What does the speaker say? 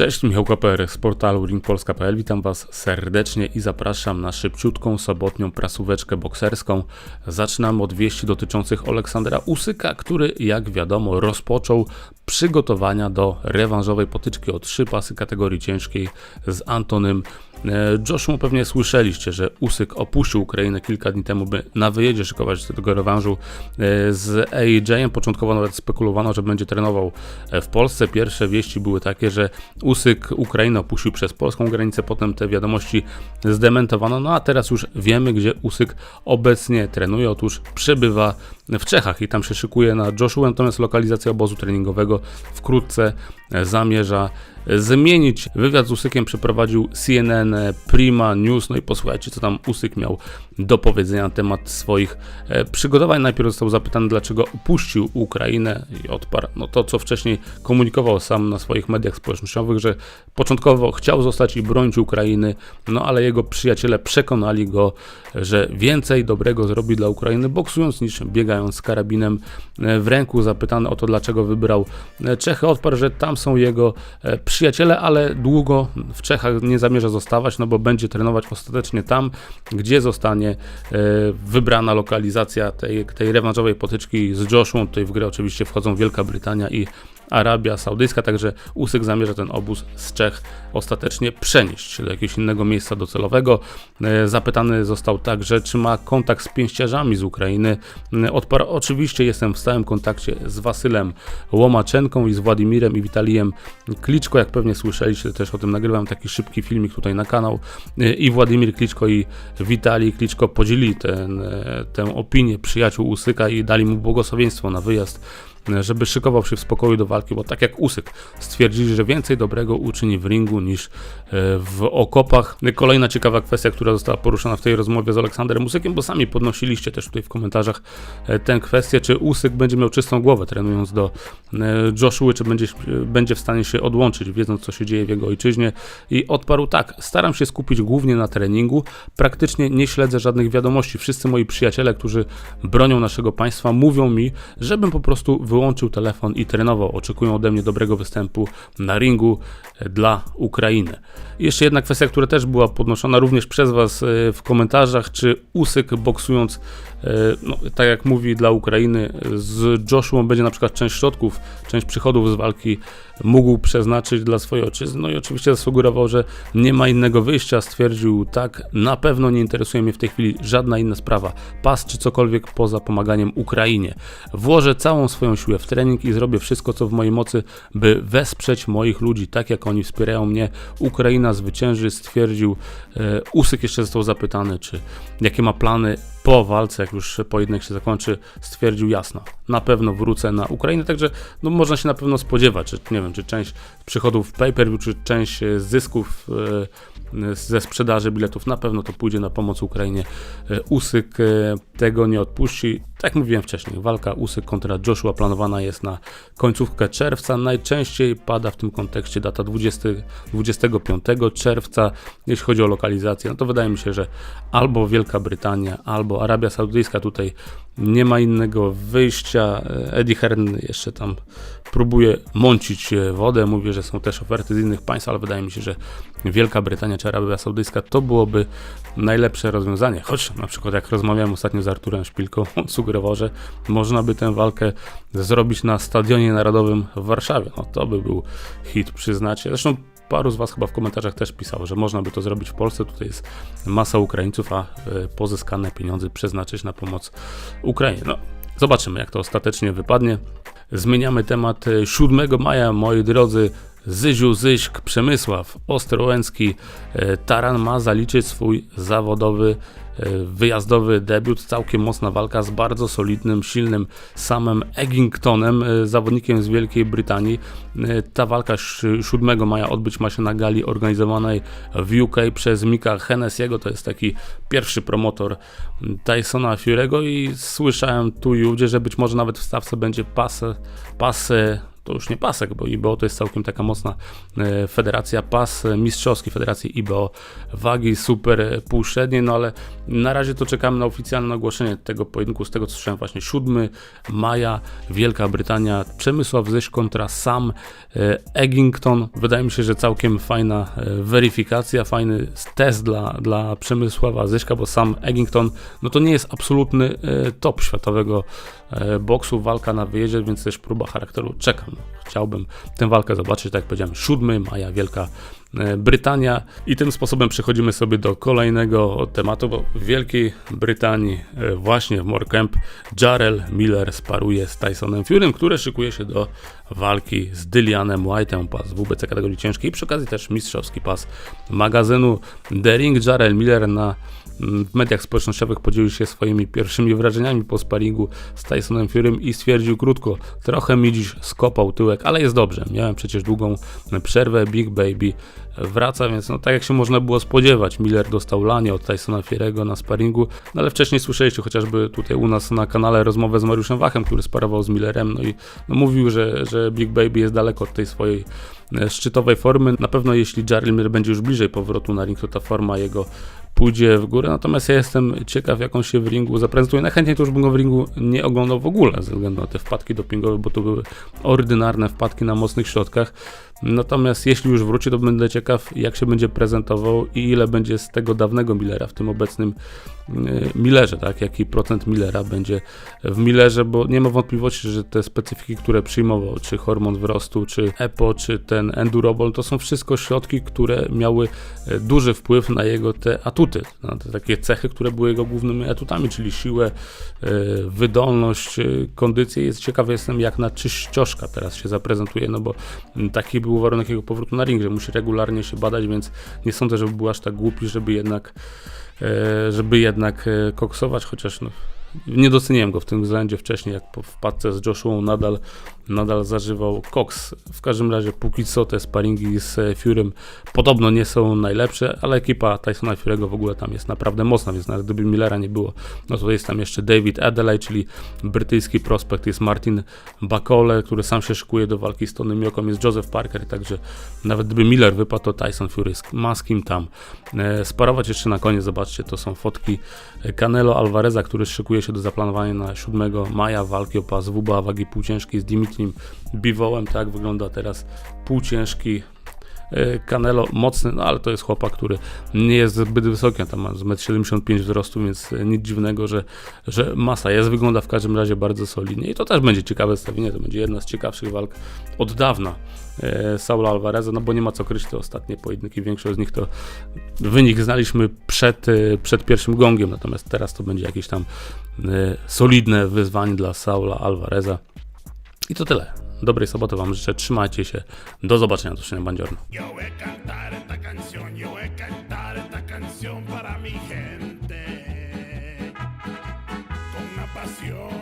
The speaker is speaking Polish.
Cześć, Michał Koper z portalu ringpolska.pl. Witam Was serdecznie i zapraszam na szybciutką sobotnią prasóweczkę bokserską. Zaczynamy od wieści dotyczących Aleksandra Usyka, który, jak wiadomo, rozpoczął przygotowania do rewanżowej potyczki o trzy pasy kategorii ciężkiej z Antonym E, Joshua pewnie słyszeliście, że Usyk opuścił Ukrainę kilka dni temu, by na wyjeździe szykować się do tego rewanżu e, z AJ-em. Początkowo nawet spekulowano, że będzie trenował e, w Polsce. Pierwsze wieści były takie, że Usyk Ukrainę opuścił przez polską granicę, potem te wiadomości zdementowano. No a teraz już wiemy, gdzie Usyk obecnie trenuje. Otóż przebywa w Czechach i tam się szykuje na Joshua, natomiast lokalizacja obozu treningowego wkrótce zamierza zmienić. Wywiad z Usykiem przeprowadził CNN Prima News, no i posłuchajcie, co tam Usyk miał do powiedzenia na temat swoich e, przygotowań. Najpierw został zapytany, dlaczego opuścił Ukrainę i odparł no to, co wcześniej komunikował sam na swoich mediach społecznościowych, że początkowo chciał zostać i bronić Ukrainy, no ale jego przyjaciele przekonali go, że więcej dobrego zrobi dla Ukrainy boksując niż biegając z karabinem e, w ręku. Zapytany o to, dlaczego wybrał e, Czechy, odparł, że tam są jego przyjaciele, ale długo w Czechach nie zamierza zostawać, no bo będzie trenować ostatecznie tam, gdzie zostanie E, wybrana lokalizacja tej, tej rewanżowej potyczki z Joshua. Tutaj w grę oczywiście wchodzą Wielka Brytania i Arabia Saudyjska, także Usyk zamierza ten obóz z Czech ostatecznie przenieść do jakiegoś innego miejsca docelowego. E, zapytany został także, czy ma kontakt z pięściarzami z Ukrainy. E, odparł, oczywiście jestem w stałym kontakcie z Wasylem Łomaczenką i z Władimirem i Witalijem Kliczko, jak pewnie słyszeliście, też o tym nagrywam taki szybki filmik tutaj na kanał. E, I Władimir Kliczko i Witalij Kliczko podzielili ten, tę opinię przyjaciół Usyka i dali mu błogosławieństwo na wyjazd żeby szykował się w spokoju do walki, bo tak jak Usyk stwierdzili, że więcej dobrego uczyni w ringu niż e, w okopach. Kolejna ciekawa kwestia, która została poruszona w tej rozmowie z Aleksandrem Usykiem, bo sami podnosiliście też tutaj w komentarzach e, tę kwestię, czy Usyk będzie miał czystą głowę trenując do e, Joshua, czy będzie, będzie w stanie się odłączyć, wiedząc co się dzieje w jego ojczyźnie i odparł tak, staram się skupić głównie na treningu, praktycznie nie śledzę żadnych wiadomości. Wszyscy moi przyjaciele, którzy bronią naszego państwa, mówią mi, żebym po prostu wyłączył telefon i trenował. Oczekują ode mnie dobrego występu na ringu e, dla Ukrainy. jeszcze jedna kwestia, która też była podnoszona również przez Was e, w komentarzach, czy Usyk boksując E, no, tak jak mówi dla Ukrainy, z Joshua będzie na przykład część środków, część przychodów z walki mógł przeznaczyć dla swojej ojczyzny. No i oczywiście zasugerował, że nie ma innego wyjścia. Stwierdził, tak, na pewno nie interesuje mnie w tej chwili żadna inna sprawa, pas czy cokolwiek poza pomaganiem Ukrainie. Włożę całą swoją siłę w trening i zrobię wszystko, co w mojej mocy, by wesprzeć moich ludzi, tak jak oni wspierają mnie. Ukraina zwycięży, stwierdził. E, Usyk jeszcze został zapytany, czy jakie ma plany po walce, jak już pojedynek się zakończy, stwierdził jasno, na pewno wrócę na Ukrainę, także no, można się na pewno spodziewać, że nie wiem, czy część przychodów pay-per-view, czy część e, zysków e, ze sprzedaży biletów na pewno to pójdzie na pomoc Ukrainie. E, Usyk tego nie odpuści. Tak jak mówiłem wcześniej, walka Usyk kontra Joshua planowana jest na końcówkę czerwca. Najczęściej pada w tym kontekście data 20, 25 czerwca. Jeśli chodzi o lokalizację, no to wydaje mi się, że albo Wielka Brytania, albo Arabia Saudyjska tutaj nie ma innego wyjścia. Eddie Hearn jeszcze tam próbuje mącić wodę. Mówię, że są też oferty z innych państw, ale wydaje mi się, że Wielka Brytania czy Arabia Saudyjska to byłoby najlepsze rozwiązanie. Choć na przykład jak rozmawiałem ostatnio z Arturem Szpilką, on sugerował, że można by tę walkę zrobić na Stadionie Narodowym w Warszawie. No to by był hit, przyznacie. Zresztą paru z Was chyba w komentarzach też pisało, że można by to zrobić w Polsce. Tutaj jest masa Ukraińców, a e, pozyskane pieniądze przeznaczyć na pomoc Ukrainie. No, zobaczymy, jak to ostatecznie wypadnie. Zmieniamy temat 7 maja, moi drodzy. Zyziu Zyśk Przemysław Ostrołęcki e, Taran ma zaliczyć swój zawodowy E, wyjazdowy debiut, całkiem mocna walka z bardzo solidnym, silnym samym Eggingtonem, e, zawodnikiem z Wielkiej Brytanii. E, ta walka 7 maja odbyć ma się na gali organizowanej w UK przez Mika Hennessiego, to jest taki pierwszy promotor Tysona Fury'ego i słyszałem tu i ówdzie, że być może nawet w stawce będzie pas, pas to już nie pasek, bo IBO to jest całkiem taka mocna e, federacja, pas e, mistrzowski Federacji IBO, wagi super e, półśrednie, no ale na razie to czekamy na oficjalne ogłoszenie tego pojedynku, z tego co słyszałem właśnie 7 maja, Wielka Brytania, Przemysław Zyś kontra Sam Eggington, wydaje mi się, że całkiem fajna weryfikacja, fajny test dla, dla Przemysława Zyśka, bo sam Eggington, no to nie jest absolutny top światowego boksu, walka na wyjeździe, więc też próba charakteru czekam. Chciałbym tę walkę zobaczyć, tak jak powiedziałem, 7 maja, Wielka e, Brytania. I tym sposobem przechodzimy sobie do kolejnego tematu, bo w Wielkiej Brytanii e, właśnie w Morecamp Jarrell Miller sparuje z Tysonem Furym, który szykuje się do walki z Dylianem White'em, pas WBC kategorii ciężkiej. I przy okazji też mistrzowski pas magazynu The Ring. Jarrell Miller na mm, w mediach społecznościowych podzielił się swoimi pierwszymi wrażeniami po sparingu z Tysonem Furym i stwierdził krótko, trochę mi dziś skopał tyłek, ale jest dobrze. Miałem przecież długą przerwę, Big Baby wraca, więc no tak jak się można było spodziewać, Miller dostał lanie od Tysona Fierego na sparingu, no ale wcześniej słyszeliście chociażby tutaj u nas na kanale rozmowę z Mariuszem Wachem, który sparował z Millerem, no i no mówił, że, że Big Baby jest daleko od tej swojej e, szczytowej formy. Na pewno jeśli Jarrell Miller będzie już bliżej powrotu na ring, to ta forma jego pójdzie w górę, natomiast ja jestem ciekaw, jak on się w ringu zaprezentuje. Najchętniej to już bym go w ringu nie oglądał w ogóle, ze względu na te wpadki dopingowe, bo to były ordynarne wpadki na mocnych środkach. Natomiast jeśli już wróci, to będę ciekaw, jak się będzie prezentował i ile będzie z tego dawnego Millera w tym obecnym y, Millerze, tak? Jaki procent Millera będzie w Millerze, bo nie ma wątpliwości, że te specyfiki, które przyjmował, czy hormon wzrostu, czy EPO, czy ten Endurobol, to są wszystko środki, które miały e, duży wpływ na jego te atuty, na te takie cechy, które były jego głównymi atutami, czyli siłę, e, wydolność, e, kondycję. Jest ciekawy jestem, jak na czyścioszka teraz się zaprezentuje, no bo taki był warunek jego powrotu na ring, że musi regularnie się badać, więc nie sądzę, żeby był aż tak głupi, żeby jednak e, żeby jednak e, koksować, chociaż no, nie doceniłem go w tym względzie wcześniej, jak po wpadce z Joshuą nadal, nadal zażywał koks. W każdym razie póki co te sparingi z e, Furym podobno nie są najlepsze, ale ekipa Tysona Fury'ego w ogóle tam jest naprawdę mocna, więc nawet gdyby Millera nie było, no to jest tam jeszcze David Adelaide, czyli brytyjski prospekt, jest Martin Bakole, który sam się szykuje do walki z Tony Mioką, jest Joseph Parker, także nawet gdyby Miller wypadł, to Tyson Fury ma z kim tam e, sparować. Jeszcze na koniec, zobaczcie, to są fotki Canelo Alvareza, który szykuje się do zaplanowania na 7 maja walki o pas WBA wagi półciężkiej z Biwołem. Tak? Wygląda teraz półciężki e, Canelo mocny, no ale to jest chłopak, który nie jest zbyt wysoki, tam ma z 1,75 m wzrostu, więc e, nic dziwnego, że, że masa jest, wygląda w każdym razie bardzo solidnie. I to też będzie ciekawe zestawienie, to będzie jedna z ciekawszych walk od dawna e, Saula Alvareza, no bo nie ma co kryć, te ostatnie pojedynki, większość z nich to wynik znaliśmy przed, przed pierwszym gongiem, natomiast teraz to będzie jakieś tam solidne wyzwanie dla Saula Alvareza i to tyle. Dobrej soboty Wam życzę, trzymajcie się, do zobaczenia, do zobaczenia Bandziorno. Pasión